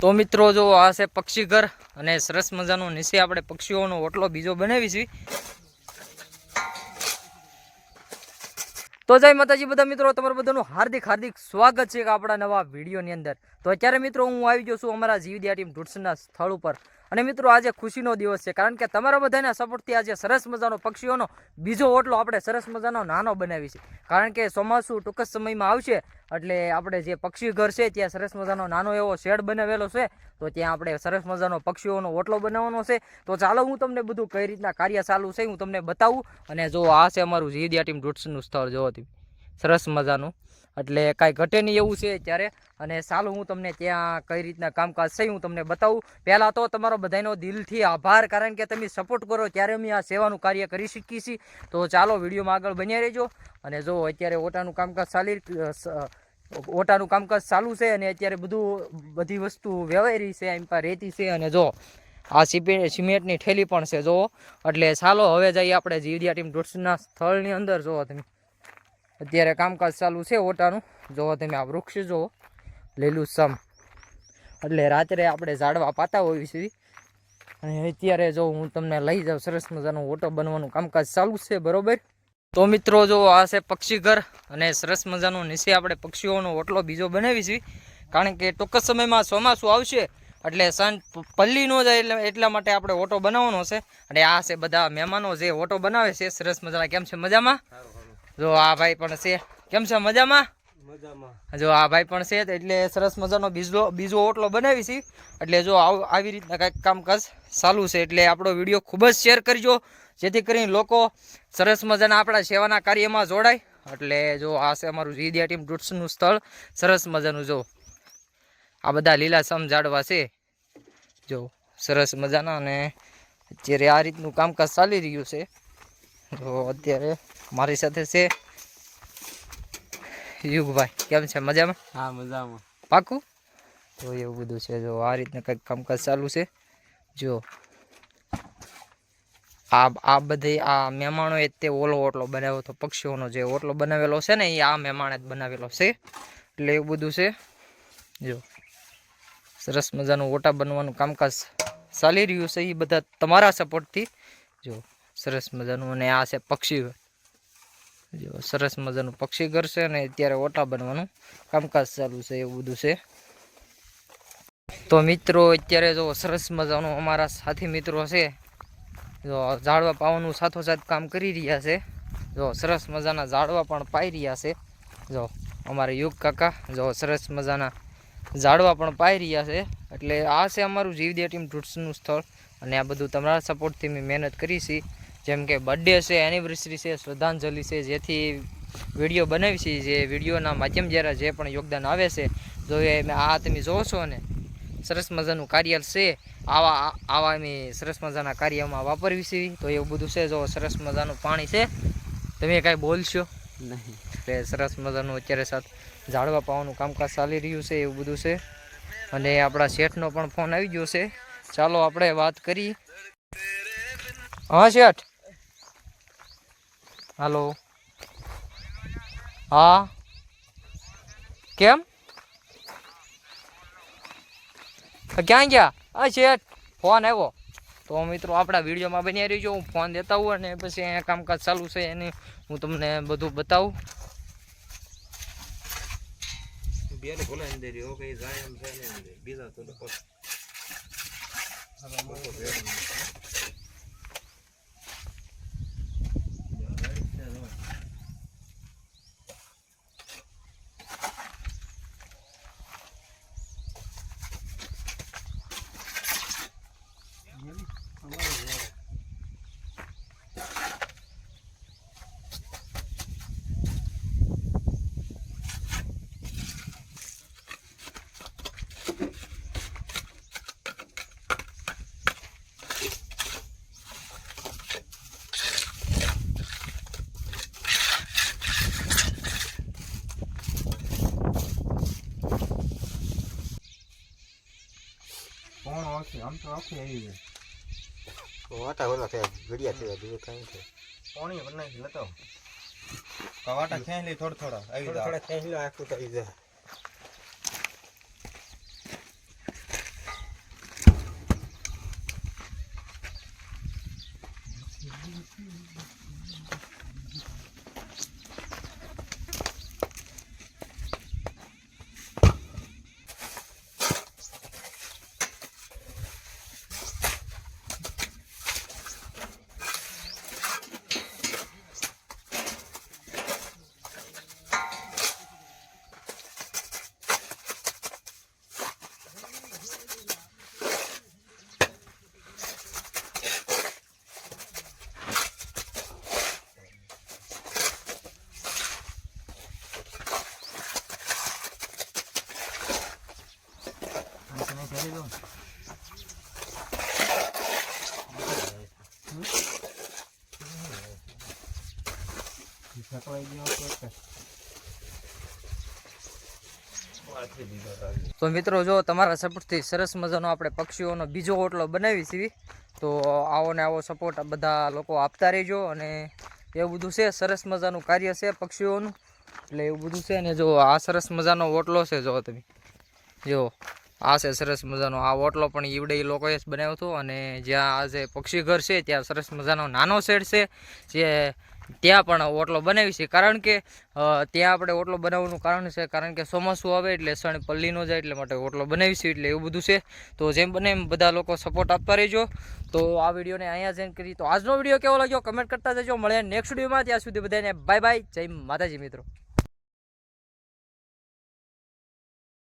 તો મિત્રો જો આ છે પક્ષી ઘર અને સરસ મજાનો નીચે આપણે પક્ષીઓનો ઓટલો બીજો બનાવી છીએ તો જય માતાજી બધા મિત્રો, તમારું બધાનું હાર્દિક હાર્દિક સ્વાગત છે આપણા નવા વિડીયોની અંદર. તો અત્યારે મિત્રો હું આવી ગયો છું અમારા જીવદિયા ટીમ ઢુડસના સ્થળ ઉપર. અને મિત્રો આજે ખુશીનો દિવસ છે, કારણ કે તમારા બધાના સપોર્ટથી આજે સરસ મજાનો પક્ષીઓનો બીજો ઓટલો આપણે સરસ મજાનો નાનો બનાવી છે. કારણ કે ચોમાસું ટૂંક સમયમાં આવશે એટલે આપણે જે પક્ષી ઘર છે, ત્યાં સરસ મજાનો નાનો એવો શેડ બનાવેલો છે, તો ત્યાં આપણે સરસ મજાનો પક્ષીઓનો ઓટલો બનાવવાનો છે. તો ચાલો હું તમને બધું કઈ રીતના કાર્ય ચાલુ છે, હું તમને બતાવું. અને જો આ છે અમારું જીવદિયા ટીમ ઢુડસનું સ્થળ જોવો સરસ મજાનું. એટલે કાંઈ ઘટે નહીં એવું છે ત્યારે અને ચાલો હું તમને ત્યાં કઈ રીતના કામકાજ છે, હું તમને બતાવું. પહેલાં તો તમારો બધાનો દિલથી આભાર, કારણ કે તમે સપોર્ટ કરો, ત્યારે અમે આ સેવાનું કાર્ય કરી શકીએ છીએ. તો ચાલો વિડીયોમાં આગળ બન્યા રહેજો. અને જો અત્યારે ઓટાનું કામકાજ ચાલી ઓટાનું કામકાજ ચાલુ છે અને અત્યારે બધું બધી વસ્તુ રહી છે, એમ પર રેતી છે અને જો આ સિમેન્ટની ઠેલી પણ છે, જો. એટલે ચાલો, હવે જઈએ આપણે જીવડિયા ટીમ ડોટ્સના સ્થળની અંદર. જુઓ તમે, અત્યારે કામકાજ ચાલુ છે ઓટાનું. જોવો તમે આ વૃક્ષ જુઓ લીલું સમ. એટલે રાત્રે આપણે ઝાડવા પાતા હોઈએ છીએ. અને અત્યારે જો હું તમને લઈ જાઉં, સરસ મજાનો ઓટો બનવાનું કામકાજ ચાલુ છે, બરોબર? તો મિત્રો જો આ છે પક્ષી ઘર અને સરસ મજાનો નીચે આપણે પક્ષીઓનો ઓટલો બીજો બનાવી છીએ કારણ કે ટૂંક સમયમાં ચોમાસું આવશે એટલે સન પલ્લી ન જાય એટલે એટલા માટે આપણે ઓટો બનાવવાનો છે. અને આ છે બધા મહેમાનો જે ઓટો બનાવે છે સરસ મજાના. કેમ છે મજામાં? જો આ ભાઈ પણ છે. કેમ છે મજામાં? જો આ ભાઈ પણ છે એટલે સરસ મજાનો બીજો બીજો ઓટલો બનાવી છે એટલે જો આવી રીતના કાંઈક કામકાજ ચાલુ છે એટલે આપણો વીડિયો ખૂબ જ શેર કરજો. જેથી કરીને લોકો સરસ મજાના આપણા સેવાના કાર્યમાં જોડાય. એટલે જો આ છે અમારું જીદિયા ટીમ ડૂટ્સનું સ્થળ. સરસ મજાનું જો આ બધા લીલાસમ ઝાડવા છે. જો સરસ મજાના અને અત્યારે આ રીતનું કામકાજ ચાલી રહ્યું છે. જો અત્યારે મારી સાથે છે યુગભાઈ. કેમ છે? મજામાં? હા મજામાં. પાકું તો એવું બધું છે. જો આ રીતના કંઈક કામકાજ ચાલુ છે. જો આ આ બધી આ મહેમાનોએ તે ઓલો ઓટલો બનાવ્યો હતો, પક્ષીઓનો જે ઓટલો બનાવેલો છે ને, એ આ મહેમાણે જ બનાવેલો છે. એટલે એવું બધું છે. જો. સરસ મજાનું ઓટા બનવાનું કામકાજ ચાલી રહ્યું છે એ બધા તમારા સપોર્ટથી. જો, સરસ મજાનું અને આ છે પક્ષી. જો, સરસ મજાનું પક્ષી ઘર છે અને અત્યારે ઓટા બનવાનું કામકાજ ચાલુ છે, એવું બધું છે. તો મિત્રો, અત્યારે જો સરસ મજાનું અમારા સાથી મિત્રો છે જો ઝાડવા પાવાનું સાથોસાથ કામ કરી રહ્યા છે. જો સરસ મજાના ઝાડવા પણ પાઈ રહ્યા છે. જો અમારા યુગ કાકા, જો સરસ મજાના ઝાડવા પણ પાઈ રહ્યા છે. એટલે આ છે અમારું જીવદિયા ટીમ ટૂટ્સનું સ્થળ. અને આ બધું તમારા સપોર્ટથી મેં મહેનત કરી છે. જેમ કે બર્થડે છે એનિવર્સરી છે, શ્રદ્ધાંજલિ છે, જેથી વીડિયો બનાવી છે, જે વિડીયોના માધ્યમ દ્વારા જે પણ યોગદાન આવે છે. જો એ આ તમે છો ને સરસ મજાનું કાર્ય છે. આવા આવા અમે સરસ મજાના કાર્યમાં વાપરવી છે. તો એવું બધું છે. જો સરસ મજાનું પાણી છે. તમે કાંઈ બોલશો? નહીં. એટલે સરસ મજાનું અત્યારે સાથ ઝાડવા પાવાનું કામકાજ ચાલી રહ્યું છે. એવું બધું છે. અને આપણા શેઠનો પણ ફોન આવી ગયો છે. ચાલો આપણે વાત કરી હા શેઠ. હાલો. હા. કેમ? ક્યાં ગયા? આ શેઠ, ફોન આવ્યો. તો મિત્રો, આપણા વિડીયોમાં બની રહીજો. હું ફોન દેતા હોઉં અને પછી અહીંયા કામકાજ ચાલુ છે એને હું તમને બધું બતાવું. બેને બોલાવી દે રહ્યો કે જાય એમ છે તો લોકો આમ તો આખી આવી જાય વાટા ઓલા થયા ઘડિયા થયા બીજું કઈ છે પાણી બનાવી લતો કવાટા ખેંચ લે થોડા થોડા આવી થોડા થોડા ખેંચી લો આખું આવી જાય આને ચાલી દઉં સકવાઈ ગયો તો મિત્રો, જો તમારા સપોર્ટથી સરસ મજાનો આપણે પક્ષીઓનો બીજો ઓટલો બનાવી છીએ તો આવો ને આવો સપોર્ટ બધા લોકો આપતા રહેજો અને એવું બધું છે, સરસ મજાનું કાર્ય છે પક્ષીઓનું. એટલે એવું બધું છે ને જો, આ સરસ મજાનો ઓટલો છે, જો તમે. જો, આ છે સરસ મજાનો. આ ઓટલો પણ ઈવડે એ લોકોએ જ બનાવ્યો હતો અને જ્યાં આ જે પક્ષી ઘર છે, ત્યાં સરસ મજાનો નાનો શેડ છે, જે ત્યાં પણ ઓટલો બનાવી છે. કારણ કે ત્યાં આપણે ઓટલો બનાવવાનું કારણ છે. કારણ કે ચોમાસું આવે એટલે સણ પલ્લી ન જાય એટલે માટે ઓટલો બનાવીશું એટલે એવું બધું છે. તો જેમ બને એમ બધા લોકો સપોર્ટ આપતા રહેજો. તો આ વિડીયોને અહીંયા જેમ કરી તો આજનો વીડિયો કેવો લાગ્યો? કમેન્ટ કરતા જજો. મળે નેક્સ્ટ વિડીયોમાં ત્યાં સુધી બધાને બાય બાય જય માતાજી મિત્રો.